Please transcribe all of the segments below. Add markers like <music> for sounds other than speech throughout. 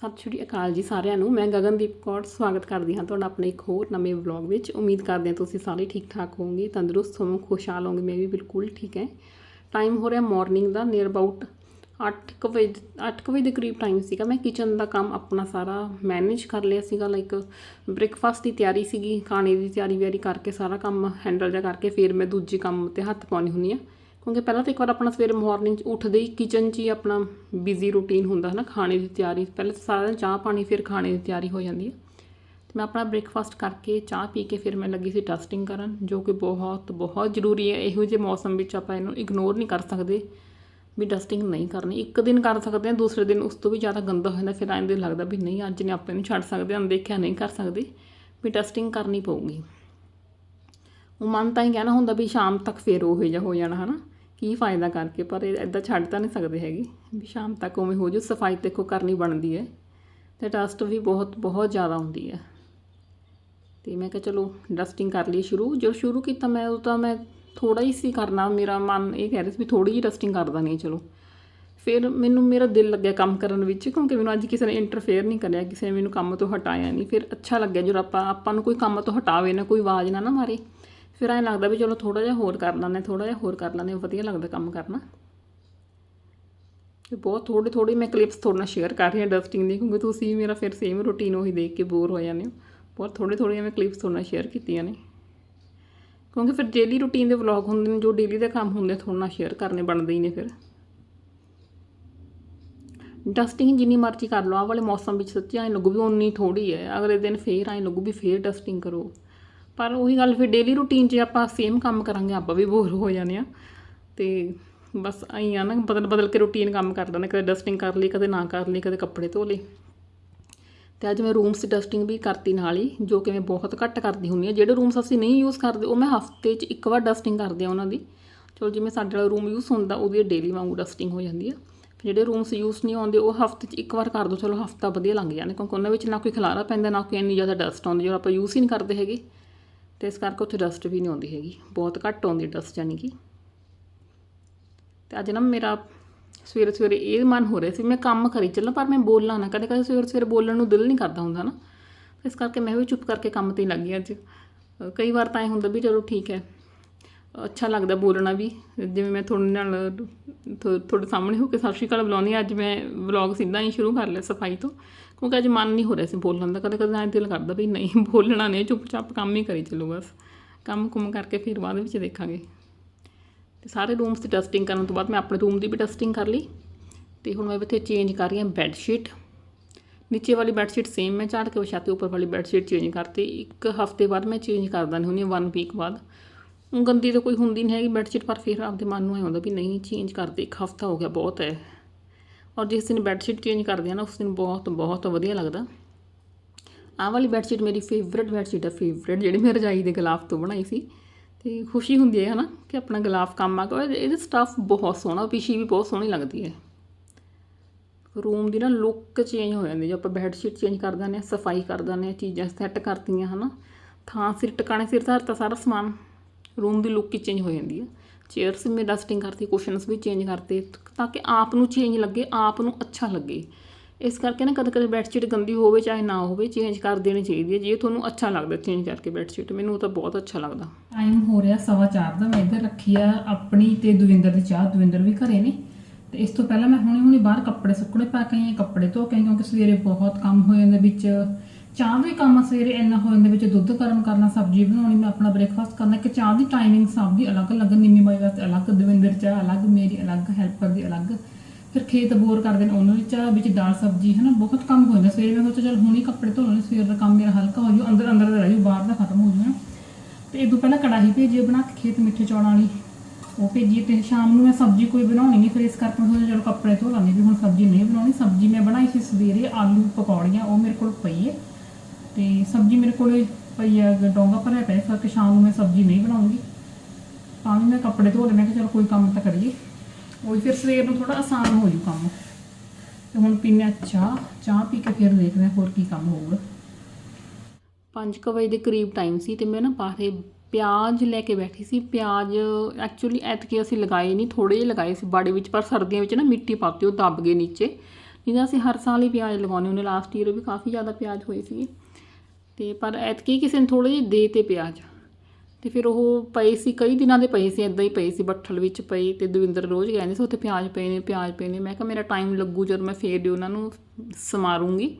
ਸਤਿ ਸ਼੍ਰੀ ਅਕਾਲ ਜੀ ਸਾਰਿਆਂ ਨੂੰ। ਮੈਂ ਗਗਨਦੀਪ ਕੌਰ ਸਵਾਗਤ ਕਰਦੀ ਹਾਂ ਤੁਹਾਡਾ ਆਪਣੇ ਇੱਕ ਹੋਰ ਨਵੇਂ ਵਲੌਗ ਵਿੱਚ। ਉਮੀਦ ਕਰਦੇ ਹਾਂ ਤੁਸੀਂ ਸਾਰੇ ਠੀਕ ਠਾਕ ਹੋਵੋਗੇ, ਤੰਦਰੁਸਤ ਹੋਵੋ ਖੁਸ਼ਹਾਲ ਹੋਵੋਗੇ। ਮੈਂ ਵੀ ਬਿਲਕੁਲ ਠੀਕ ਹੈ। ਟਾਈਮ ਹੋ ਰਿਹਾ ਮਾਰਨਿੰਗ ਦਾ ਨੀਅਰ ਅਬਾਊਟ 8 ਵਜੇ 8 ਵਜੇ ਦੇ ਕਰੀਬ ਟਾਈਮ ਸੀਗਾ। ਮੈਂ ਕਿਚਨ ਦਾ ਕੰਮ ਆਪਣਾ ਸਾਰਾ ਮੈਨੇਜ ਕਰ ਲਿਆ ਸੀਗਾ। ਲਾਈਕ ਬ੍ਰੇਕਫਾਸਟ ਦੀ ਤਿਆਰੀ ਸੀਗੀ, ਖਾਣੇ ਦੀ ਤਿਆਰੀ ਵਿਆਰੀ ਕਰਕੇ ਸਾਰਾ ਕੰਮ ਹੈਂਡਲ ਜਾ ਕਰਕੇ ਫਿਰ ਮੈਂ ਦੂਜੇ ਕੰਮ ਤੇ ਹੱਥ ਪਾਉਣੀ ਹੁੰਦੀ ਆ ਕਿਉਂਕਿ ਪਹਿਲਾਂ ਤਾਂ ਇੱਕ ਵਾਰ ਆਪਣਾ ਸਵੇਰੇ ਮਾਰਨਿੰਗ 'ਚ ਉੱਠਦੇ ਹੀ ਕਿਚਨ 'ਚ ਹੀ ਆਪਣਾ ਬਿਜ਼ੀ ਰੂਟੀਨ ਹੁੰਦਾ ਹੈ ਨਾ, ਖਾਣੇ ਦੀ ਤਿਆਰੀ, ਪਹਿਲਾਂ ਤਾਂ ਸਾਰਾ ਦਿਨ ਚਾਹ ਪਾਣੀ, ਫਿਰ ਖਾਣੇ ਦੀ ਤਿਆਰੀ ਹੋ ਜਾਂਦੀ ਹੈ। ਤੇ ਮੈਂ ਆਪਣਾ ਬ੍ਰੇਕਫਾਸਟ ਕਰਕੇ ਚਾਹ ਪੀ ਕੇ ਫਿਰ ਮੈਂ ਲੱਗੀ ਸੀ ਟੈਸਟਿੰਗ ਕਰਨ, ਜੋ ਕਿ ਬਹੁਤ ਬਹੁਤ ਜ਼ਰੂਰੀ ਹੈ। ਇਹੋ ਜਿਹੇ ਮੌਸਮ ਵਿੱਚ ਆਪਾਂ ਇਹਨੂੰ ਇਗਨੋਰ ਨਹੀਂ ਕਰ ਸਕਦੇ ਵੀ ਡਸਟਿੰਗ ਨਹੀਂ ਕਰਨੀ। ਇੱਕ ਦਿਨ ਕਰ ਸਕਦੇ ਹਾਂ, ਦੂਸਰੇ ਦਿਨ ਉਸ ਤੋਂ ਵੀ ਜ਼ਿਆਦਾ ਗੰਦਾ ਹੋ ਜਾਂਦਾ, ਫਿਰ ਐਂ ਦੇ ਲੱਗਦਾ ਵੀ ਨਹੀਂ, ਅੱਜ ਨੇ ਆਪਾਂ ਇਹਨੂੰ ਛੱਡ ਸਕਦੇ ਹਾਂ ਅਣਦੇਖਿਆ ਨਹੀਂ ਕਰ ਸਕਦੇ ਵੀ ਡਸਟਿੰਗ ਕਰਨੀ ਪਊਗੀ। ਉਹ ਮਨ ਤਾਂ ਹੀ ਕਹਿਣਾ ਹੁੰਦਾ ਵੀ ਸ਼ਾਮ ਤੱਕ ਫੇਰ ਉਹ ਜਿਹਾ ਹੋ ਜਾਣਾ, ਹਨਾ? ਕੀ ਫਾਇਦਾ ਕਰਕੇ, ਪਰ ਇਹ ਇਦਾਂ ਛੱਡ ਤਾਂ ਨਹੀਂ ਸਕਦੇ ਹੈਗੇ। ਵੀ ਸ਼ਾਮ ਤੱਕ ਉਵੇਂ ਹੋ ਜੂ ਸਫ਼ਾਈ ਦੇਖੋ ਕਰਨੀ ਬਣਦੀ ਹੈ ਤੇ ਡਸਟ ਵੀ ਬਹੁਤ ਬਹੁਤ ਜ਼ਿਆਦਾ ਹੁੰਦੀ ਹੈ। ਤੇ ਮੈਂ ਕਿਹਾ ਚਲੋ ਡਸਟਿੰਗ ਕਰ ਲਈ ਸ਼ੁਰੂ। ਜਦੋਂ ਸ਼ੁਰੂ ਕੀਤਾ ਮੈਂ ਉਹ ਤਾਂ ਮੈਂ ਥੋੜਾ ਹੀ ਸੀ ਕਰਨਾ। ਮੇਰਾ ਮਨ ਇਹ ਕਹਿ ਰਿਹਾ ਸੀ ਵੀ ਥੋੜੀ ਜਿਹੀ ਡਸਟਿੰਗ ਕਰ ਦਾਂਗੇ ਚਲੋ। ਫਿਰ ਮੈਨੂੰ, ਮੇਰਾ ਦਿਲ ਲੱਗਿਆ ਕੰਮ ਕਰਨ ਵਿੱਚ, ਕਿਉਂਕਿ ਮੈਨੂੰ ਅੱਜ ਕਿਸੇ ਨੇ ਇੰਟਰਫੇਅਰ ਨਹੀਂ ਕਰਿਆ, ਕਿਸੇ ਨੇ ਮੈਨੂੰ ਕੰਮ ਤੋਂ ਹਟਾਇਆ ਨਹੀਂ। ਫਿਰ ਅੱਛਾ ਲੱਗਿਆ ਜਦੋਂ ਆਪਾਂ ਆਪਾਂ ਨੂੰ ਕੋਈ ਕੰਮ ਤੋਂ ਹਟਾਵੇ ਨਾ, ਕੋਈ ਆਵਾਜ਼ ਨਾ ਨਾ ਮਾਰੇ। ਫਿਰ ਐਂ ਲੱਗਦਾ ਵੀ ਚਲੋ ਥੋੜਾ ਜਿਹਾ ਹੋਰ ਕਰ ਲੈਂਦੇ ਥੋੜਾ ਜਿਹਾ ਹੋਰ ਕਰ ਲੈਂਦੇ ਵਧੀਆ ਲੱਗਦਾ ਕੰਮ ਕਰਨਾ। ਤੇ ਬਹੁਤ ਥੋੜੀ ਥੋੜੀ ਮੈਂ ਕਲਿੱਪਸ ਤੁਹਾਡੇ ਨਾਲ ਸ਼ੇਅਰ ਕਰ ਰਹੀ ਹਾਂ ਡਸਟਿੰਗ ਦੀ, ਕਿਉਂਕਿ ਤੁਸੀਂ ਮੇਰਾ ਫਿਰ ਸੇਮ ਰੂਟੀਨ ਉਹੀ ਦੇਖ ਕੇ ਬੋਰ ਹੋ ਜਾਂਦੇ ਹੋ। ਬਹੁਤ ਥੋੜੀ ਥੋੜ੍ਹੀਆਂ ਮੈਂ ਕਲਿੱਪਸ ਤੁਹਾਡੇ ਨਾਲ ਸ਼ੇਅਰ ਕੀਤੀਆਂ ਨੇ। ਕਿਉਂਕਿ ਫਿਰ ਡੇਲੀ ਰੂਟੀਨ ਦੇ ਵਲੌਗ ਹੁੰਦੇ ਨੇ, ਜੋ ਡੇਲੀ ਦੇ ਕੰਮ ਹੁੰਦੇ ਤੁਹਾਡੇ ਨਾਲ ਸ਼ੇਅਰ ਕਰਨੇ ਬਣਦੇ ਹੀ ਨੇ ਫਿਰ। ਡਸਟਿੰਗ ਜਿੰਨੀ ਮਰਜ਼ੀ ਕਰ ਲਓ, ਆਹ ਵਾਲੇ ਮੌਸਮ ਵਿੱਚ ਸੱਚੀ ਐਂ ਲੱਗੂ ਵੀ ਉਨੀ ਥੋੜੀ ਹੈ, ਅਗਲੇ ਦਿਨ ਫੇਰ ਐਂ ਲੱਗੂ ਵੀ ਫੇਰ ਡਸਟਿੰਗ ਕਰੋ। ਪਰ ਉਹੀ ਗੱਲ ਫਿਰ ਡੇਲੀ ਰੂਟੀਨ 'ਚ ਆਪਾਂ ਸੇਮ ਕੰਮ ਕਰਾਂਗੇ, ਆਪਾਂ ਵੀ ਬੋਰ ਹੋ ਜਾਂਦੇ ਆ ਤੇ ਬਸ ਆਈ ਆ ਨਾ, ਬਦਲ ਬਦਲ ਕੇ ਰੂਟੀਨ ਕੰਮ ਕਰ ਲੈਂਦੇ ਕਦੇ ਡਸਟਿੰਗ ਕਰ ਲਈ, ਕਦੇ ਨਾ ਕਰ ਲਈ, ਕਦੇ ਕੱਪੜੇ ਧੋ ਲਏ। ਤੇ ਅੱਜ ਮੈਂ ਰੂਮਸ ਡਸਟਿੰਗ ਵੀ ਕਰਤੀ ਨਾਲ ਹੀ, ਜੋ ਕਿ ਮੈਂ ਬਹੁਤ ਘੱਟ ਕਰਦੀ ਹੁੰਦੀ ਆ ਜਿਹੜੇ ਰੂਮਸ ਅਸੀਂ ਨਹੀਂ ਯੂਜ਼ ਕਰਦੇ, ਉਹ ਮੈਂ ਹਫ਼ਤੇ 'ਚ ਇੱਕ ਵਾਰ ਡਸਟਿੰਗ ਕਰਦੀ ਆ ਉਹਨਾਂ ਦੀ। ਚਲੋ, ਜਿਵੇਂ ਸਾਡੇ ਵਾਲਾ ਰੂਮ ਯੂਜ਼ ਹੁੰਦਾ, ਉਹਦੀ ਡੇਲੀ ਵਾਂਗੂ ਡਸਟਿੰਗ ਹੋ ਜਾਂਦੀ ਆ। ਜਿਹੜੇ ਰੂਮਸ ਯੂਜ਼ ਨਹੀਂ ਆਉਂਦੇ, ਉਹ ਹਫ਼ਤੇ 'ਚ ਇੱਕ ਵਾਰ ਕਰ ਦੋ, ਚਲੋ ਹਫਤਾ ਵਧੀਆ ਲੰਘ ਜਾਂਦਾ, ਕਿਉਂਕਿ ਉਹਨਾਂ ਵਿੱਚ ਨਾ ਕੋਈ ਖਲਾਰਾ ਪੈਂਦਾ, ਨਾ ਕੋਈ ਇੰਨੀ ਜ਼ਿਆਦਾ ਡਸਟ ਆਉਂਦੀ ਜਦੋਂ ਆਪਾਂ ਯੂਜ਼ ਹੀ ਨਹੀਂ ਕਰਦੇ ਹੈਗੇ। ਤੇ ਇਸ ਕਰਕੇ ਉੱਥੇ ਡਸਟ ਵੀ ਨਹੀਂ ਆਉਂਦੀ ਹੈਗੀ। ਬਹੁਤ ਘੱਟ ਆਉਂਦੀ ਡਸਟ ਜਾਨੀ ਕਿ। ਤੇ ਅੱਜ ਨਾ ਮੇਰਾ ਸਵੇਰੇ ਸਵੇਰੇ ਇਹ ਮਨ ਹੋ ਰਿਹਾ ਸੀ, ਮੈਂ ਕੰਮ ਕਰੀ ਚੱਲਾਂ, ਪਰ ਮੈਂ ਬੋਲਾਂ ਨਾ, ਕਦੇ ਕਦੇ ਸਵੇਰੇ ਸਵੇਰੇ ਬੋਲਣ ਨੂੰ ਦਿਲ ਨਹੀਂ ਕਰਦਾ ਹੁੰਦਾ ਨਾ। ਇਸ ਕਰਕੇ ਮੈਂ ਵੀ ਚੁੱਪ ਕਰਕੇ ਕੰਮ ਤੇ ਹੀ ਲੱਗੀ ਅੱਜ। ਕਈ ਵਾਰ ਤਾਂ ਇਹ ਹੁੰਦਾ ਵੀ ਚਲੋ ਠੀਕ ਹੈ। ਅੱਛਾ ਲੱਗਦਾ ਬੋਲਣਾ ਵੀ। ਜਿਵੇਂ ਮੈਂ ਤੁਹਾਡੇ ਨਾਲ ਥੋ- ਤੁਹਾਡੇ ਸਾਹਮਣੇ ਹੋ ਕੇ ਸਤਿ ਸ਼੍ਰੀ ਅਕਾਲ ਬੁਲਾਉਂਦੀ ਹਾਂ, ਅੱਜ ਮੈਂ ਵਲੌਗ ਸਿੱਧਾ ਹੀ ਸ਼ੁਰੂ ਕਰ ਲਿਆ ਸਫ਼ਾਈ ਤੋਂ। ਕਿਉਂਕਿ ਅੱਜ ਮਨ ਨਹੀਂ ਹੋ ਰਿਹਾ ਸੀ ਬੋਲਣ ਦਾ। ਕਦੇ ਕਦੇ ਐਂ ਦਿਲ ਕਰਦਾ ਵੀ ਨਹੀਂ <laughs> ਬੋਲਣਾ ਨਹੀਂ। ਚੁੱਪਚਾਪ ਕੰਮ ਹੀ ਕਰੀ ਚੱਲੋ ਬਸ। ਕੰਮ ਕੁਮ ਕਰਕੇ ਫਿਰ ਬਾਅਦ ਵਿੱਚ ਦੇਖਾਂਗੇ। ਤੇ ਸਾਰੇ ਰੂਮਸ ਦੀ ਡਸਟਿੰਗ ਕਰਨ ਤੋਂ ਬਾਅਦ ਮੈਂ ਆਪਣੇ ਰੂਮ ਦੀ ਵੀ ਡਸਟਿੰਗ ਕਰ ਲਈ। ਤੇ ਹੁਣ ਮੈਂ ਇੱਥੇ ਚੇਂਜ ਕਰ ਰਹੀ ਹਾਂ ਬੈੱਡ ਸ਼ੀਟ ਨੀਚੇ ਵਾਲੀ ਬੈੱਡ ਸ਼ੀਟ ਸੇਮ ਮੈਂ ਝਾੜ ਕੇ ਵਿਛਾਤੀ ਉੱਪਰ ਵਾਲੀ ਬੈੱਡ ਸ਼ੀਟ ਚੇਂਜ ਕਰਤੀ। ਇੱਕ ਹਫ਼ਤੇ ਬਾਅਦ ਮੈਂ ਚੇਂਜ ਕਰ ਦਿੰਦੀ ਹੁੰਦੀ ਹਾਂ ਵਨ ਵੀਕ ਬਾਅਦ। ਗੰਦੀ ਤਾਂ ਕੋਈ ਹੁੰਦੀ ਨਹੀਂ ਹੈਗੀ ਬੈੱਡਸ਼ੀਟ ਪਰ ਫਿਰ ਆਪਦੇ ਮਨ ਨੂੰ ਐ ਹੁੰਦਾ ਵੀ ਨਹੀਂ ਚੇਂਜ ਕਰਦੇ, ਇੱਕ ਹਫਤਾ ਹੋ ਗਿਆ, ਬਹੁਤ ਹੈ। ਔਰ ਜਿਸ ਦਿਨ ਬੈੱਡਸ਼ੀਟ ਚੇਂਜ ਕਰਦੇ ਆ ਨਾ, ਉਸ ਦਿਨ ਬਹੁਤ ਬਹੁਤ ਵਧੀਆ ਲੱਗਦਾ। ਆਹ ਵਾਲੀ ਬੈੱਡਸ਼ੀਟ ਮੇਰੀ ਫੇਵਰਟ ਬੈੱਡ ਸ਼ੀਟ ਹੈ ਫੇਵਰਟ ਜਿਹੜੀ ਮੈਂ ਰਜਾਈ ਦੇ ਗਲਾਫ ਤੋਂ ਬਣਾਈ ਸੀ। ਤੇ ਖੁਸ਼ੀ ਹੁੰਦੀ ਹੈ, ਹਨਾ, ਕਿ ਆਪਣਾ ਗਲਾਫ ਕੰਮ ਆ ਗਿਆ। ਇਹਦੇ- ਇਹਦਾ ਸਟੱਫ ਬਹੁਤ ਸੋਹਣਾ, ਪਿਛੀ ਵੀ ਬਹੁਤ ਸੋਹਣੀ ਲੱਗਦੀ ਹੈ। ਰੂਮ ਦੀ ਨਾ ਲੁੱਕ ਚੇਂਜ ਹੋ ਜਾਂਦੀ ਜੇ ਆਪਾਂ ਬੈੱਡਸ਼ੀਟ ਚੇਂਜ ਕਰ ਦਿੰਦੇ ਹਾਂ, ਸਫ਼ਾਈ ਕਰ ਦਿੰਦੇ ਹਾਂ, ਚੀਜ਼ਾਂ ਸੈੱਟ ਕਰਤੀਆਂ, ਹਨਾ, ਥਾਂ ਸਿਰ, ਟਿਕਾਣੇ ਸਿਰ ਧਰਤਾ ਸਾਰਾ ਸਮਾਨ। ਰੂਮ ਦੀ ਲੁੱਕ ਹੀ ਚੇਂਜ ਹੋ ਜਾਂਦੀ ਹੈ ਚੇਅਰਸ ਵੀ ਮੈਂ ਡਸਟਿੰਗ ਕਰਤੀ ਕੁਸ਼ਨਸ ਵੀ ਚੇਂਜ ਕਰਤੇ, ਤਾਂ ਕਿ ਆਪ ਨੂੰ ਚੇਂਜ ਲੱਗੇ, ਆਪ ਨੂੰ ਅੱਛਾ ਲੱਗੇ। ਇਸ ਕਰਕੇ ਨਾ ਕਦੇ ਕਦੇ ਬੈੱਡਸ਼ੀਟ ਗੰਦੀ ਹੋਵੇ, ਚਾਹੇ ਨਾ ਹੋਵੇ ਚੇਂਜ ਕਰ ਦੇਣੀ ਚਾਹੀਦੀ ਹੈ ਜੇ ਤੁਹਾਨੂੰ ਅੱਛਾ ਲੱਗਦਾ ਚੇਂਜ ਕਰਕੇ ਬੈਡਸ਼ੀਟ ਮੈਨੂੰ ਤਾਂ ਬਹੁਤ ਅੱਛਾ ਲੱਗਦਾ। ਟਾਈਮ ਹੋ ਰਿਹਾ ਸਵਾ ਚਾਰ ਦਾ, ਮੈਂ ਇੱਧਰ ਰੱਖੀ ਆ ਆਪਣੀ ਤੇ ਦਵਿੰਦਰ ਦੀ ਚਾਹ। ਦਵਿੰਦਰ ਵੀ ਘਰੇ ਨੇ। ਤੇ ਇਸ ਤੋਂ ਪਹਿਲਾਂ ਮੈਂ ਹੁਣੇ ਹੁਣੇ ਬਾਹਰ ਕੱਪੜੇ ਸੁੱਕਣੇ ਪਾ ਕੇ ਆਈ ਕੱਪੜੇ ਧੋ ਕੇ ਆਈ ਕਿਉਂਕਿ ਸਵੇਰੇ ਬਹੁਤ ਕੰਮ ਹੋ ਜਾਂਦਾ ਵਿੱਚ। ਚਾਹ ਦਾ ਹੀ ਕੰਮ ਸਵੇਰੇ ਇੰਨਾ ਹੋ ਜਾਂਦਾ ਵਿੱਚ ਦੁੱਧ ਗਰਮ ਕਰਨਾ, ਸਬਜ਼ੀ ਬਣਾਉਣੀ, ਮੈਂ ਆਪਣਾ ਬ੍ਰੇਕਫਾਸਟ ਕਰਨਾ ਕਿ ਚਾਹ ਦੀ ਟਾਈਮਿੰਗ ਸਭ ਦੀ ਅਲੱਗ-ਅਲੱਗ ਨਿੰਮੀ ਬਾਈ ਵਾਸਤੇ ਅਲੱਗ, ਦਵਿੰਦਰ ਚਾਹ ਅਲੱਗ, ਮੇਰੀ ਅਲੱਗ ਹੈਲਪਰ ਦੀ ਅਲੱਗ। ਫਿਰ ਖੇਤ ਬੋਰ ਕਰਦੇ ਨੇ ਉਹਨਾਂ ਦੀ ਚਾਹ, ਵਿੱਚ ਦਾਲ ਸਬਜ਼ੀ ਹੈ ਨਾ ਬਹੁਤ ਕੰਮ ਹੋ ਜਾਂਦਾ। ਸਵੇਰੇ ਮੈਂ ਸੋਚਿਆ, ਚਲ ਹੁਣੀ ਕੱਪੜੇ ਧੋ ਲੈਣੇ, ਸਵੇਰ ਦਾ ਕੰਮ ਮੇਰਾ ਹਲਕਾ ਹੋ ਜੂ ਅੰਦਰ ਅੰਦਰ ਦਾ ਰਹਿ ਜੂ ਬਾਹਰ ਦਾ ਖਤਮ ਹੋ ਜੂ ਨਾ ਤੇ ਇਹ ਤੋਂ ਪਹਿਲਾਂ ਕੜਾਹੀ ਭੇਜੀ ਬਣਾ ਕੇ ਖੇਤ ਮਿੱਠੇ ਚੌਲਾਂ ਵਾਲੀ। ਉਹ ਭੇਜੀ ਤੇ ਸ਼ਾਮ ਨੂੰ ਮੈਂ ਸਬਜ਼ੀ ਕੋਈ ਬਣਾਉਣੀ ਨਹੀਂ, ਫਿਰ ਇਸ ਕਰਕੇ ਮੈਂ ਸੋਚਿਆ, ਚਲੋ ਕੱਪੜੇ ਧੋ ਲਾਂਗੀ ਵੀ ਹੁਣ ਸਬਜ਼ੀ ਨਹੀਂ ਬਣਾਉਣੀ। ਸਬਜ਼ੀ ਮੈਂ ਬਣਾਈ ਸੀ ਸਵੇਰੇ ਆਲੂ ਪਕੌੜੀਆਂ, ਉਹ ਮੇਰੇ ਕੋਲ ਪਈ ਹੈ। ਤੇ ਸਬਜ਼ੀ ਮੇਰੇ ਕੋਲ ਪਈ ਹੈ ਡੋਂਗਾ ਭਰਿਆ ਪਿਆ, ਇਸ ਕਰਕੇ ਸ਼ਾਮ ਨੂੰ ਮੈਂ ਸਬਜ਼ੀ ਨਹੀਂ ਬਣਾਉਂਗੀ। ਤਾਂ ਵੀ ਮੈਂ ਕੱਪੜੇ ਧੋ ਲਏ ਮੈਂ ਕਿਹਾ ਚਲੋ ਕੋਈ ਕੰਮ ਤਾਂ ਕਰੀਏ। ਉਹ ਫਿਰ ਸਵੇਰ ਨੂੰ ਥੋੜਾ ਆਸਾਨ ਹੋ ਜੂ ਕੰਮ। ਤੇ ਹੁਣ ਪੀਨੇ ਆ ਚਾਹ ਚਾਹ ਪੀ ਕੇ ਫਿਰ ਦੇਖਦੇ ਹਾਂ ਹੋਰ ਕੀ ਕੰਮ ਹੋਊਗਾ। 5 ਵਜੇ ਦੇ ਕਰੀਬ ਟਾਈਮ ਸੀ ਤੇ ਮੈਂ ਨਾ ਬਾਹਰੇ ਪਿਆਜ਼ ਲੈ ਕੇ ਬੈਠੀ ਸੀ। ਪਿਆਜ਼ ਐਕਚੁਅਲੀ ਐਤਕੀ ਅਸੀਂ ਲਗਾਏ ਨਹੀਂ ਥੋੜੇ ਜਿਹੇ ਲਗਾਏ ਸੀ ਬਾੜੇ ਵਿੱਚ, ਪਰ ਸਰਦੀਆਂ ਵਿੱਚ ਨਾ ਮਿੱਟੀ ਪਾਤੀ, ਉਹ ਦੱਬ ਗਏ ਨੀਚੇ। ਇਹਦਾ ਅਸੀਂ ਹਰ ਸਾਲ ਹੀ ਪਿਆਜ਼ ਲਗਾਉਂਦੇ ਹੁੰਦੇ ਲਾਸਟ ਈਅਰ ਵੀ ਕਾਫੀ ਜ਼ਿਆਦਾ ਪਿਆਜ਼ ਹੋਏ ਸੀਗੇ। ਤੇ ਪਰ ਐਤਕੀ ਕਿਸੇ ਨੇ ਥੋੜੇ ਜਿਹੇ ਦੇ ਤੇ ਪਿਆਜ਼। ਤੇ ਫਿਰ ਉਹ ਪਏ ਸੀ, ਕਈ ਦਿਨਾਂ ਦੇ ਪਏ ਸੀ ਇਦਾਂ ਹੀ ਪਏ ਸੀ, ਬੱਠਲ ਵਿੱਚ ਪਏ ਤੇ ਦਵਿੰਦਰ ਰੋਜ਼ ਕਹਿੰਦੇ ਸੀ, ਉੱਥੇ ਪਿਆਜ਼ ਪਏ ਨੇ, ਪਿਆਜ਼ ਪਏ ਨੇ। ਮੈਂ ਕਿਹਾ, ਮੇਰਾ ਟਾਈਮ ਲੱਗੂ ਜਦ ਮੈਂ ਫੇਰ ਦੇ ਉਹਨਾਂ ਨੂੰ, ਸਮਾਰੂੰਗੀ।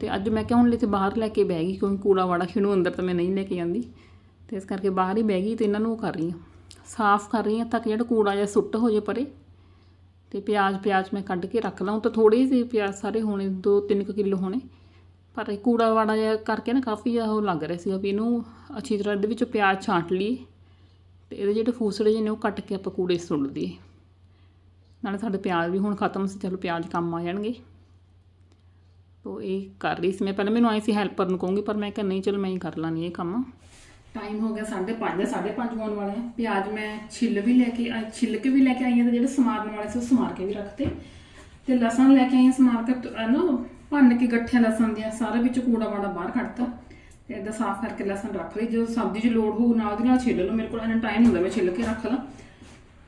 ਤੇ ਅੱਜ ਮੈਂ ਕਿਹਾ, ਹੁਣ ਇੱਥੇ ਬਾਹਰ ਲੈ ਕੇ ਬਹਿ ਗਈ, ਕਿਉਂਕਿ ਕੂੜਾ ਵਾੜਾ ਖਿਣੂ ਅੰਦਰ ਤਾਂ ਮੈਂ ਨਹੀਂ ਲੈ ਕੇ ਜਾਂਦੀ। ਤੇ ਇਸ ਕਰਕੇ ਬਾਹਰ ਹੀ ਬਹਿ ਗਈ ਤੇ ਇਹਨਾਂ ਨੂੰ ਉਹ ਕਰ ਰਹੀ ਹਾਂ ਸਾਫ਼ ਕਰ ਰਹੀ ਹਾਂ ਤਾਂ ਕਿ ਜਿਹੜਾ ਕੂੜਾ ਜਿਹਾ ਸੁੱਟ ਹੋ ਜੇ ਪਰੇ। ਤੇ ਪਿਆਜ਼ ਪਿਆਜ਼ ਮੈਂ ਕੱਢ ਕੇ ਰੱਖ ਲਾਂ। ਤਾਂ ਥੋੜੇ ਹੀ ਪਿਆਜ਼ ਸਾਰੇ ਹੋਣੇ 2-3 ਕਿਲੋ ਹੋਣੇ। ਪਰ ਇਹ ਕੂੜਾ ਵਾੜਾ ਜਿਹਾ ਕਰਕੇ ਨਾ ਕਾਫੀ ਉਹ ਲੱਗ ਰਿਹਾ ਸੀਗਾ ਵੀ ਇਹਨੂੰ ਅੱਛੀ ਤਰ੍ਹਾਂ ਇਹਦੇ ਵਿੱਚੋਂ ਪਿਆਜ਼ ਛਾਂਟ ਲਈਏ ਤੇ ਇਹਦੇ ਜਿਹੜੇ ਫੂਸੜੇ ਜਿਹੇ ਨੇ ਉਹ ਕੱਟ ਕੇ ਆਪਾਂ ਕੂੜੇ ਸੁੱਟ ਦਈਏ। ਨਾਲੇ ਸਾਡੇ ਪਿਆਜ਼ ਵੀ ਹੁਣ ਖਤਮ ਸੀ, ਚਲੋ ਪਿਆਜ਼ ਕੰਮ ਆ ਜਾਣਗੇ। ਤੋ ਇਹ ਕਰ ਰਹੀ ਸੀ ਮੈਂ, ਪਹਿਲਾਂ ਮੈਨੂੰ ਆਈ ਸੀ ਹੈਲਪਰ ਨੂੰ ਕਹੂੰਗੀ, ਪਰ ਮੈਂ ਕਿਹਾ ਨਹੀਂ, ਚਲ ਮੈਂ ਹੀ ਕਰ ਲਾਂਗੀ ਇਹ ਕੰਮ। ਟਾਈਮ ਹੋ ਗਿਆ 5:30 5:30 ਹੋਣ ਵਾਲੇ ਆ ਪਿਆਜ਼ ਮੈਂ ਛਿੱਲ ਵੀ ਲੈ ਕੇ ਛਿੱਲ ਕੇ ਵੀ ਲੈ ਕੇ ਆਈ ਹਾਂ ਤੇ ਜਿਹੜੇ ਸਮਾਰਨ ਵਾਲੇ ਸੀ ਉਹ ਸਮਾਰ ਕੇ ਵੀ ਰੱਖਤੇ। ਤੇ ਲਸਣ ਲੈ ਕੇ ਆਈ ਹਾਂ ਸਮਾਰ ਕੇ ਨਾ ਭੰਨ ਕੇ ਗੱਠਿਆਂ ਲਸਣ ਦੀਆਂ ਸਾਰਾ ਵਿੱਚ ਕੂੜਾ ਵਾੜਾ ਬਾਹਰ ਕੱਢਤਾ ਤੇ ਇਦਾਂ ਸਾਫ਼ ਕਰਕੇ ਲਸਣ ਰੱਖ ਲਈ। ਜਦੋਂ ਸਬਜ਼ੀ 'ਚ ਲੋੜ ਹੋਊ ਨਾਲ ਦੀ ਨਾਲ ਛਿੱਲ ਲਓ। ਮੇਰੇ ਕੋਲ ਇਹਨਾਂ ਟਾਈਮ ਹੁੰਦਾ, ਮੈਂ ਛਿੱਲ ਕੇ ਰੱਖ ਲਾਂ।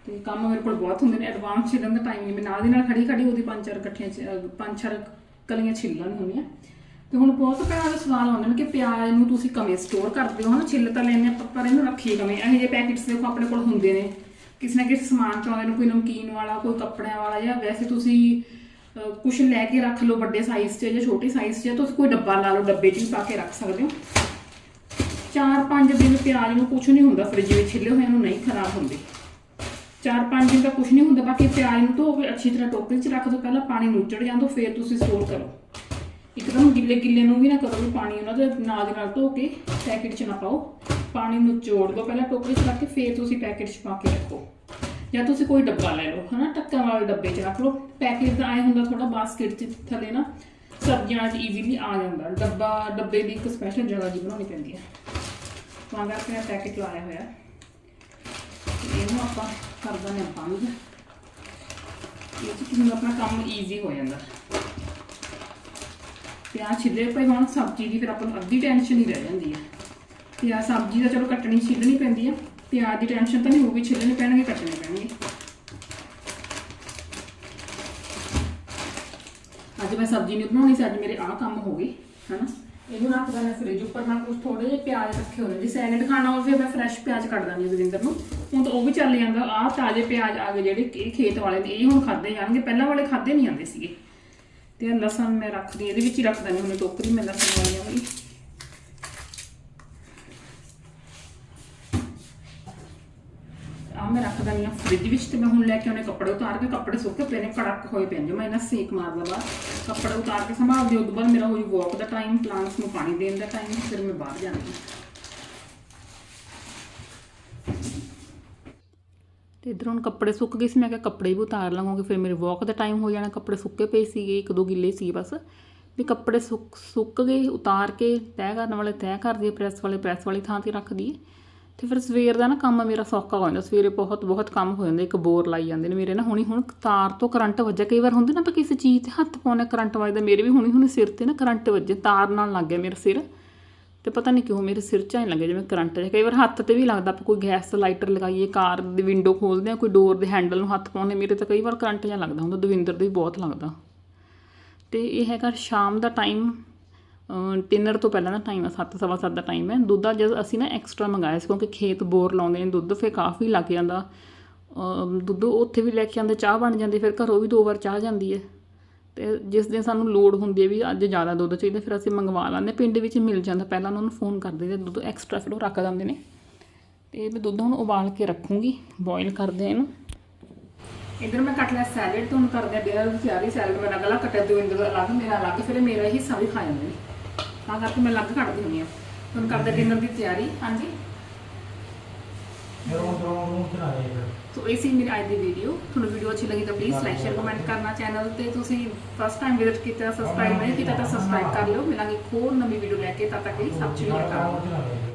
ਤੇ ਕੰਮ ਮੇਰੇ ਕੋਲ ਬਹੁਤ ਹੁੰਦੇ ਨੇ। ਐਡਵਾਂਸ ਛਿੱਲਣ ਦਾ ਟਾਈਮ ਨਹੀਂ। ਮੈਂ ਨਾਲ ਦੀ ਨਾਲ ਖੜੀ ਖੜੀ ਉਹਦੀ ਪੰਜ ਚਾਰ ਇਕੱਠੀਆਂ ਚ- ਪੰਜ ਚਾਰ ਕਲੀਆਂ ਛਿੱਲਣ ਹੁੰਦੀਆਂ। ਤੇ ਹੁਣ ਬਹੁਤ ਭੈਣਾਂ ਦੇ ਸਵਾਲ ਆਉਂਦੇ ਨੇ ਕਿ ਪਿਆਜ਼ ਨੂੰ ਤੁਸੀਂ ਕਵੇਂ ਸਟੋਰ ਕਰਦੇ ਹੋ? ਹਨਾ, ਛਿੱਲ ਤਾਂ ਲੈਂਦੇ ਆਪਾਂ ਪਰ ਇਹਨੂੰ ਰੱਖੀਏ ਕਵੇਂ? ਇਹੋ ਜਿਹੇ ਪੈਕੇਟਸ ਦੇਖੋ ਆਪਣੇ ਕੋਲ ਹੁੰਦੇ ਨੇ। ਕਿਸੇ ਨਾ ਕਿਸੇ ਸਮਾਨ ਚ ਨੇ, ਕੋਈ ਨਮਕੀਨ ਵਾਲਾ, ਕੋਈ ਕੱਪੜਿਆਂ ਵਾਲਾ ਜਾਂ ਵੈਸੇ ਤੁਸੀਂ ਕੁਝ ਲੈ ਕੇ ਰੱਖ ਲਓ ਵੱਡੇ ਸਾਈਜ਼ 'ਚ ਜਾਂ ਛੋਟੇ ਸਾਈਜ਼ 'ਚ ਤੁਸੀਂ ਕੋਈ ਡੱਬਾ ਲਾ ਲਓ, ਡੱਬੇ 'ਚ ਵੀ ਪਾ ਕੇ ਰੱਖ ਸਕਦੇ ਹੋ। ਚਾਰ ਪੰਜ ਦਿਨ ਪਿਆਜ਼ ਨੂੰ ਕੁਝ ਨਹੀਂ ਹੁੰਦਾ ਫ੍ਰਿਜ ਵਿੱਚ, ਛਿੱਲੇ ਹੋਏ ਨੂੰ ਨਹੀਂ ਖਰਾਬ ਹੁੰਦੇ। ਚਾਰ ਪੰਜ ਦਿਨ ਤਾਂ ਕੁਝ ਨਹੀਂ ਹੁੰਦਾ, ਬਾਕੀ ਪਿਆਜ਼ ਨੂੰ ਧੋ ਕੇ ਅੱਛੀ ਤਰ੍ਹਾਂ ਟੋਕਰੀ 'ਚ ਰੱਖ ਦਿਓ, ਪਹਿਲਾਂ ਪਾਣੀ ਨੁੱਚੜ ਜਾਂਦਾ, ਫਿਰ ਤੁਸੀਂ ਸਟੋਰ ਕਰੋ। ਇੱਕਦਮ ਗਿੱਲੇ ਗਿੱਲੇ ਨੂੰ ਵੀ ਨਾ ਕਰੋ ਵੀ ਪਾਣੀ ਉਹਨਾਂ ਦੇ ਨਾਲ ਦੇ ਨਾਲ ਧੋ ਕੇ ਪੈਕੇਟ 'ਚ ਨਾ ਪਾਓ। ਪਾਣੀ ਨੂੰ ਜੋੜ ਦਿਓ, ਪਹਿਲਾਂ ਟੋਕਰੀ 'ਚ ਰੱਖ ਕੇ ਫਿਰ ਤੁਸੀਂ ਪੈਕੇਟ 'ਚ ਪਾ ਕੇ ਰੱਖੋ। ਜਾਂ ਤੁਸੀਂ ਕੋਈ ਡੱਬਾ ਲੈ ਲਓ, ਹਨਾ? ਢੱਕਣ ਵਾਲੇ ਡੱਬੇ 'ਚ ਰੱਖ ਲਓ। ਪੈਕੇਟ ਦਾ ਆਏ ਹੁੰਦਾ ਥੋੜਾ ਬਾਸਕਟ 'ਚ ਥੱਲੇ ਨਾ, ਸਬਜ਼ੀਆਂ 'ਚ ਈਜ਼ੀਲੀ ਆ ਜਾਂਦਾ। ਡੱਬਾ, ਡੱਬੇ ਦੀ ਇੱਕ ਸਪੈਸ਼ਲ ਜਗ੍ਹਾ ਜੀ ਬਣਾਉਣੀ ਪੈਂਦੀ ਹੈ ਤਾਂ ਕਰਕੇ ਮੈਂ ਪੈਕੇਟ ਲਾਇਆ ਹੋਇਆ। ਇਹਨੂੰ ਆਪਾਂ ਕਰ ਦਿੰਦੇ ਹਾਂ ਬੰਦ ਇਹ 'ਚ ਆਪਣਾ ਕੰਮ ਈਜ਼ੀ ਹੋ ਜਾਂਦਾ। ਪਿਆਜ਼ ਛਿੱਲੇ ਪਏ ਹੁਣ ਸਬਜ਼ੀ ਦੀ ਫਿਰ ਆਪਾਂ ਨੂੰ ਅੱਧੀ ਟੈਨਸ਼ਨ ਹੀ ਰਹਿ ਜਾਂਦੀ ਹੈ ਪਿਆਜ਼, ਸਬਜ਼ੀ ਦਾ ਚਲੋ ਕੱਟਣੀ, ਛਿੱਲਣੀ ਪੈਂਦੀ ਆ। ਪਿਆਜ਼ ਦੀ ਟੈਨਸ਼ਨ ਤਾਂ ਨਹੀਂ ਹੋਊਗੀ, ਛਿੱਲਣੇ ਪੈਣਗੇ ਕੱਟਣੇ ਪੈਣਗੇ। ਅੱਜ ਮੈਂ ਸਬਜ਼ੀ ਨਹੀਂ ਬਣਾਉਣੀ ਸੀ ਅੱਜ ਮੇਰੇ ਆਹ ਕੰਮ ਹੋ ਗਏ, ਹਨਾ? ਇਹਨੂੰ ਰੱਖ ਦਾਂ ਫ੍ਰਿਜ ਉੱਪਰ ਮੈਂ ਕੁਝ ਥੋੜੇ ਜਿਹੇ ਪਿਆਜ਼ ਰੱਖੇ ਹੋਣੇ, ਜੇ ਸੈਲਡ ਖਾਣਾ ਹੋਵੇ, ਫਿਰ ਮੈਂ ਫਰੈਸ਼ ਪਿਆਜ਼ ਕੱਟ ਦਾਂਗੀ ਦਵਿੰਦਰ ਨੂੰ। ਹੁਣ ਤਾਂ ਉਹ ਵੀ ਚੱਲ ਜਾਂਦਾ, ਆਹ ਤਾਜ਼ੇ ਪਿਆਜ਼ ਆ ਗਏ ਜਿਹੜੇ ਇਹ ਖੇਤ ਵਾਲੇ ਨੇ ਇਹ ਹੁਣ ਖਾਦੇ ਜਾਣਗੇ, ਪਹਿਲਾਂ ਵਾਲੇ ਖਾਦੇ ਨਹੀਂ ਆਉਂਦੇ ਸੀਗੇ। ਤੇ ਲਸਣ ਮੈਂ ਰੱਖਦੀ ਇਹਦੇ ਵਿੱਚ ਹੀ ਰੱਖ ਦਾਂਗੀ ਹੁਣ ਟੋਕਰੀ ਮੈਂ ਲਸਣ ਵਾਲੀਆਂ ਵਾਲੀ ਆ ਮੈਂ ਰੱਖ ਦਿੰਦੀ ਹਾਂ ਫ੍ਰਿਜ ਵਿੱਚ ਤੇ ਮੈਂ ਹੁਣ ਲੈ ਕੇ ਆਉਣੇ ਕੱਪੜੇ ਉਤਾਰ ਕੇ, ਕੱਪੜੇ ਸੁੱਕ ਪਏ ਨੇ, ਕੜਕ ਹੋਏ ਪਏ ਨੇ। ਮੈਂ ਇਹਨਾਂ ਸੇਕ ਮਾਰਦਾ ਬਾਅਦ ਕੱਪੜੇ ਉਤਾਰ ਕੇ ਸੰਭਾਲਦੀ ਉਦੋਂ ਬਾਅਦ ਮੇਰਾ ਹੋਈ ਵਾਕ ਦਾ ਟਾਈਮ ਪਲਾਂਟਸ ਨੂੰ ਪਾਣੀ ਦੇਣ ਦਾ ਟਾਈਮ ਫਿਰ ਮੈਂ ਬਾਹਰ ਜਾਂਦੀ ਤੇ ਇਧਰ ਹੁਣ ਕੱਪੜੇ ਸੁੱਕ ਗਏ ਸੀ, ਮੈਂ ਕਿਹਾ ਕੱਪੜੇ ਵੀ ਉਤਾਰ ਲਵਾਂਗੇ, ਫਿਰ ਮੇਰੇ ਵਾਕ ਦਾ ਟਾਈਮ ਹੋ ਜਾਣਾ, ਕੱਪੜੇ ਸੁੱਕੇ ਪਏ ਸੀਗੇ ਇੱਕ ਦੋ ਗਿੱਲੇ ਸੀ ਬਸ। ਵੀ ਕੱਪੜੇ ਸੁੱਕ ਸੁੱਕ ਗਏ, ਉਤਾਰ ਕੇ ਤੈਅ ਕਰਨ ਵਾਲੇ ਤੈਅ ਕਰ ਦਈਏ ਪ੍ਰੈਸ ਵਾਲੇ ਪ੍ਰੈਸ ਵਾਲੀ ਥਾਂ ਤੇ ਰੱਖ ਦਈਏ ਤੇ ਫਿਰ ਸਵੇਰ ਦਾ ਨਾ ਕੰਮ ਮੇਰਾ ਸੌਖਾ ਹੋ ਜਾਂਦਾ, ਸਵੇਰੇ ਬਹੁਤ ਬਹੁਤ ਕੰਮ ਹੋ ਜਾਂਦੇ, ਇੱਕ ਬੋਰ ਲਾਈ ਜਾਂਦੇ ਨੇ ਮੇਰੇ ਨਾ, ਹੁਣੀ ਹੁਣ ਤਾਰ ਤੋਂ ਕਰੰਟ ਵੱਜਿਆ, ਕਈ ਵਾਰ ਹੁੰਦੇ ਨਾ ਆਪਾਂ ਕਿਸੇ ਚੀਜ਼ ਤੇ ਹੱਥ ਪਾਉਣਾ ਕਰੰਟ ਵੱਜਦਾ, ਮੇਰੇ ਵੀ ਹੁਣੀ ਹੁਣੀ ਸਿਰ ਤੇ ਨਾ ਕਰੰਟ ਵੱਜੇ, ਤਾਰ ਨਾਲ ਲੱਗ ਗਿਆ ਮੇਰਾ ਸਿਰ, ਤੇ ਪਤਾ ਨਹੀਂ ਕਿਉਂ ਮੇਰੇ ਸਿਰ 'ਚ ਐਂ ਲੱਗੇ ਜਿਵੇਂ ਕਰੰਟ ਜਿਹਾ, ਕਈ ਵਾਰ ਹੱਥ ਤੇ ਵੀ ਲੱਗਦਾ, ਆਪਾਂ ਕੋਈ ਗੈਸ ਲਾਈਟਰ ਲਗਾਈਏ, ਕਾਰ ਦੀ ਵਿੰਡੋ ਖੋਲਦੇ ਆ ਕੋਈ ਡੋਰ ਦੇ ਹੈਂਡਲ ਨੂੰ ਹੱਥ ਪਾਉਂਦੇ ਮੇਰੇ ਤਾਂ ਕਈ ਵਾਰ ਕਰੰਟ ਜਾਂ ਲੱਗਦਾ ਹੁੰਦਾ, ਦਵਿੰਦਰ ਦੇ ਵੀ ਬਹੁਤ ਲੱਗਦਾ। ਤੇ ਇਹ ਹੈਗਾ ਸ਼ਾਮ ਦਾ ਟਾਈਮ ਡਿਨਰ ਤੋਂ ਪਹਿਲਾਂ ਦਾ ਟਾਈਮ ਹੈ ਸੱਤ, ਸਵਾ ਸੱਤ ਦਾ ਟਾਈਮ ਹੈ। ਦੁੱਧ ਅੱਜ ਅਸੀਂ ਨਾ ਐਕਸਟਰਾ ਮੰਗਾਇਆ ਸੀ, ਕਿਉਂਕਿ ਖੇਤ ਬੋਰ ਲਾਉਂਦੇ ਨੇ ਦੁੱਧ, ਫਿਰ ਕਾਫੀ ਲੱਗ ਜਾਂਦਾ। ਦੁੱਧ ਉੱਥੇ ਵੀ ਲੈ ਕੇ ਆਉਂਦੇ, ਚਾਹ ਬਣ ਜਾਂਦੀ, ਫਿਰ ਘਰੋਂ ਵੀ ਦੋ ਵਾਰ ਚਾਹ ਜਾਂਦੀ ਹੈ। ਤੇ ਜਿਸ ਦਿਨ ਸਾਨੂੰ ਲੋੜ ਹੁੰਦੀ ਹੈ ਵੀ ਅੱਜ ਜ਼ਿਆਦਾ ਦੁੱਧ ਚਾਹੀਦਾ, ਫਿਰ ਅਸੀਂ ਮੰਗਵਾ ਲੈਂਦੇ ਪਿੰਡ ਵਿੱਚ ਮਿਲ ਜਾਂਦਾ, ਪਹਿਲਾਂ ਉਹਨਾਂ ਨੂੰ ਫੋਨ ਕਰਦੇ ਤੇ ਦੁੱਧ ਐਕਸਟਰਾ ਫਿਰ ਉਹ ਰੱਖ ਦਿੰਦੇ ਨੇ। ਤੇ ਮੈਂ ਦੁੱਧ ਹੁਣ ਉਬਾਲ ਕੇ ਰੱਖੂੰਗੀ ਬੋਇਲ ਕਰਦੇ ਇਹਨੂੰ। ਇਧਰ ਮੈਂ ਕੱਟ ਲਿਆ ਸੈਲਡ ਤੋਂ ਕਰਦੇ ਆ ਤਿਆਰੀ ਸੈਲਡ ਮੈਂ ਅਲੱਗ ਕੱਟਿਆ ਦਵਿੰਦਰ ਦਾ ਅਲੱਗ, ਮੇਰਾ ਅਲੱਗ, ਫਿਰ ਮੇਰਾ ਹੀ ਹਿੱਸਾ ਵੀ ਖਾ ਜਾਂਦੇ ਨੇ। ਤਾਂ ਕਰਕੇ ਮੈਂ ਅਲੱਗ ਕੱਟਦੀ ਹੁੰਦੀ ਆ ਹੁਣ ਕਰਦੇ ਡਿਨਰ ਦੀ ਤਿਆਰੀ। ਹਾਂਜੀ। ਰੋਂ ਰੋਂ ਰੋਂ ਚਲਾਏ ਫਿਰ। ਸੋ ਇਹ ਸੀ ਮੇਰੀ ਅੱਜ ਦੀ ਵੀਡੀਓ ਤੁਹਾਨੂੰ ਵੀਡੀਓ ਅੱਛੀ ਲੱਗੀ ਤਾਂ ਪਲੀਜ਼ ਲਾਈਕ ਸ਼ੇਅਰ ਕਮੈਂਟ ਕਰਨਾ ਚੈਨਲ ਤੇ। ਤੁਸੀਂ ਫਸਟ ਟਾਈਮ ਵਿਜ਼ਿਟ ਕੀਤਾ ਸਬਸਕ੍ਰਾਈਬ ਨਹੀਂ ਕੀਤਾ ਤਾਂ ਸਬਸਕ੍ਰਾਈਬ ਕਰ ਲਿਓ। ਮਿਲਾਂਗੇ ਇੱਕ ਹੋਰ ਨਵੀਂ ਵੀਡੀਓ ਲੈ ਕੇ। ਤਦ ਤੱਕ ਲਈ ਸਤਿ ਸ਼੍ਰੀ ਅਕਾਲ। ਰੋਂ ਚਲਾਏ